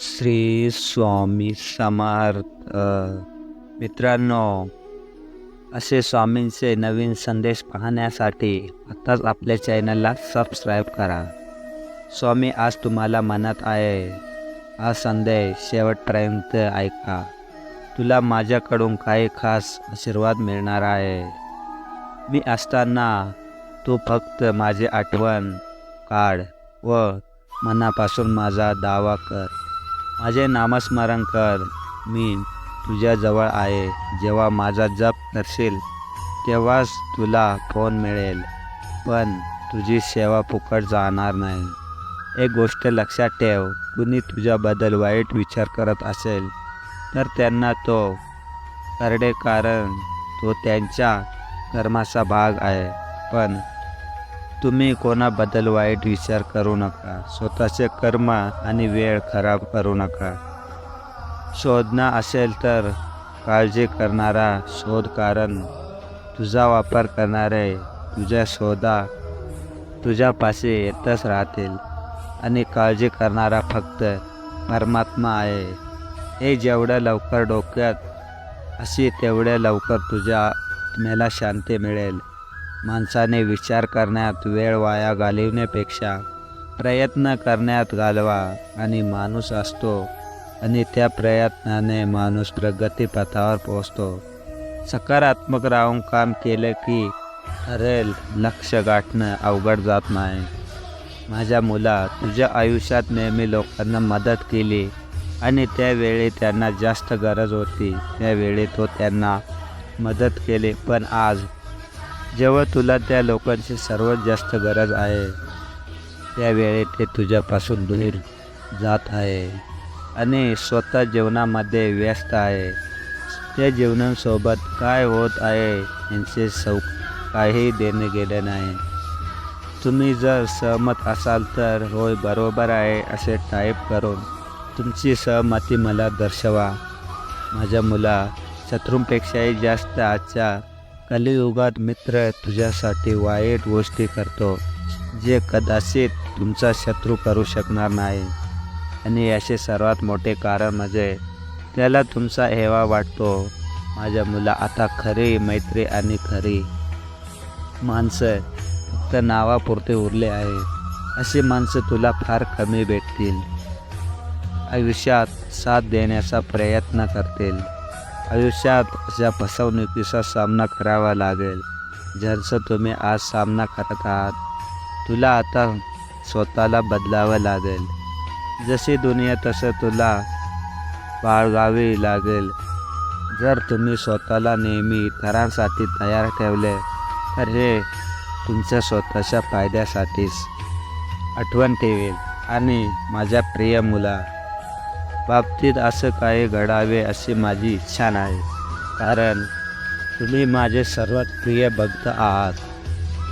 श्री स्वामी समर्थ मित्रांनो असे स्वामींचे नवीन संदेश पाहण्यासाठी आत्ताच आपल्या चॅनलला सबस्क्राईब करा. स्वामी आज तुम्हाला म्हणत आहे हा संदेश शेवटपर्यंत ऐका. तुला माझ्याकडून काही खास आशीर्वाद मिळणार आहे. मी असताना तू फक्त माझी आठवण काढ व मनापासून माझा दावा कर. माझे नामस्मरण कर. मी तुझ्याजवळ आहे. जेव्हा माझा जप करशील तेव्हाच तुला फोन मिळेल. पण तुझी सेवा फुकट जाणार नाही. एक गोष्ट लक्षात ठेव. कुणी तुझ्याबद्दल वाईट विचार करत असेल तर त्यांना तो करडे कारण तो त्यांच्या कर्माचा भाग आहे. पण तुम्ही कोणाबद्दल वाईट विचार करू नका. स्वतःचे कर्म आणि वेळ खराब करू नका. शोधणं असेल तर काळजी करणारा शोध कारण तुझा वापर करणारे तुझ्या शोधा तुझ्यापाशी येतच राहतील आणि काळजी करणारा फक्त परमात्मा आहे. हे जेवढ्या लवकर डोक्यात अशी तेवढ्या लवकर तुझ्या आत्म्याला शांती मिळेल. माणसाने विचार करण्यात वेळ वाया घालवण्यापेक्षा प्रयत्न करण्यात घालवा आणि माणूस असतो आणि त्या प्रयत्नाने माणूस प्रगतीपथावर पोहोचतो. सकारात्मक राहून काम केलं की ठरेल लक्ष गाठणं अवघड जात नाही. माझ्या मुला तुझ्या आयुष्यात नेहमी लोकांना मदत केली आणि त्यावेळी त्यांना जास्त गरज होती. त्यावेळी तो त्यांना मदत केली. पण आज जेव्हा तुला त्या लोकांची सर्वात जास्त गरज आहे त्यावेळी ते तुझ्यापासून दूर जात आहे आणि स्वतः जीवनामध्ये व्यस्त आहे. त्या जीवनासोबत काय होत आहे यांचे सौ काही देणे गेले नाही. तुम्ही जर सहमत असाल तर होय बरोबर आहे असे टाईप करून तुमची सहमती मला दर्शवा. माझ्या मुला शत्रूंपेक्षाही जास्त आजच्या कलियुगात मित्र तुझ्यासाठी वाईट गोष्टी करतो जे कदाचित तुमचा शत्रू करू शकणार नाही. आणि याचे सर्वात मोठे कारण म्हणजे त्याला तुमचा हेवा वाटतो. माझ्या मुला आता खरी मैत्री आणि खरी माणसं फक्त नावापुरते उरले आहे अशी माणसं तुला फार कमी भेटतील. आयुष्यात साथ देण्याचा प्रयत्न करतील. आयुष्यात अशा फसवणुकीचा सामना करावा लागेल. ज्यांचा तुम्ही आज सामना करत आहात तुला आता स्वतःला बदलावं लागेल. जशी दुनिया तसं तुला बाळगावी लागेल. जर तुम्ही स्वतःला नेहमी इतरांसाठी तयार ठेवले तर हे तुमच्या स्वतःच्या फायद्यासाठीच. आठवण ठेवेल. आणि माझ्या प्रिय मुला बाबतीत असं काही घडावे अशी माझी इच्छा नाही. कारण तुम्ही माझे सर्वात प्रिय भक्त आहात.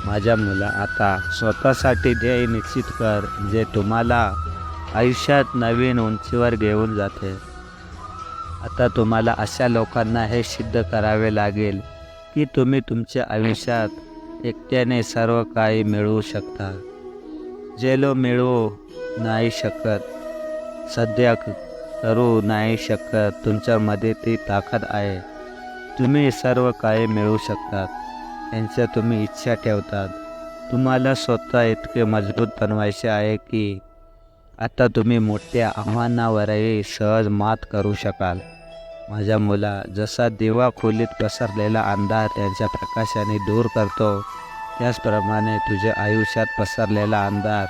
माझ्या मुला आता स्वतःसाठी ध्येय निश्चित कर जे तुम्हाला आयुष्यात नवीन उंचीवर घेऊन जाते. आता तुम्हाला अशा लोकांना हे सिद्ध करावे लागेल की तुम्ही तुमच्या आयुष्यात एकट्याने सर्व काही मिळवू शकता. जे लो मिळवू नाही शकत सध्या करू नाही शकत. तुमच्यामध्ये ती ताकद आहे. तुम्ही सर्व काही मिळवू शकतात. यांच्या तुम्ही इच्छा ठेवतात. तुम्हाला स्वतः इतके मजबूत बनवायचे आहे की आता तुम्ही मोठ्या आव्हानावरही सहज मात करू शकाल. माझ्या मुला जसा दिवा खोलीत पसरलेला अंधार त्यांच्या प्रकाशाने दूर करतो त्याचप्रमाणे तुझ्या आयुष्यात पसरलेला अंधार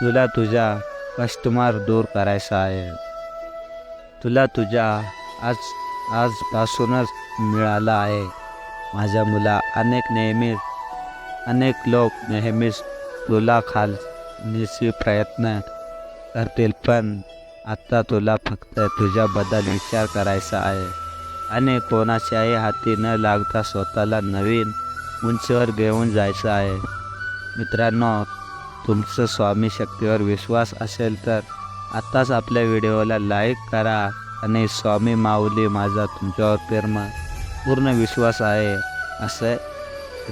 तुला तुझ्या कस्टमर दूर करायचा आहे. तुला तुझ्या आज आजपासूनच मिळाला आहे. माझ्या मुला अनेक नेहमीच अनेक लोक नेहमीच तुला खालण्याची प्रयत्न करतील पण आत्ता तुला फक्त तुझ्याबद्दल विचार करायचा आहे. आणि कोणाच्याही हाती न लागता स्वतःला नवीन उंचीवर घेऊन जायचं आहे. मित्रांनो तुमचं स्वामी शक्तीवर विश्वास असेल तर आत्ताच आपल्या व्हिडिओला लाईक करा आणि स्वामी माऊली माझा तुमच्यावर प्रेम पूर्ण विश्वास आहे. असं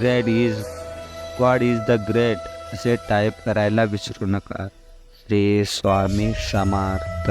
great is God is the great असे टाईप करायला विसरू नका. श्री स्वामी समर्थ.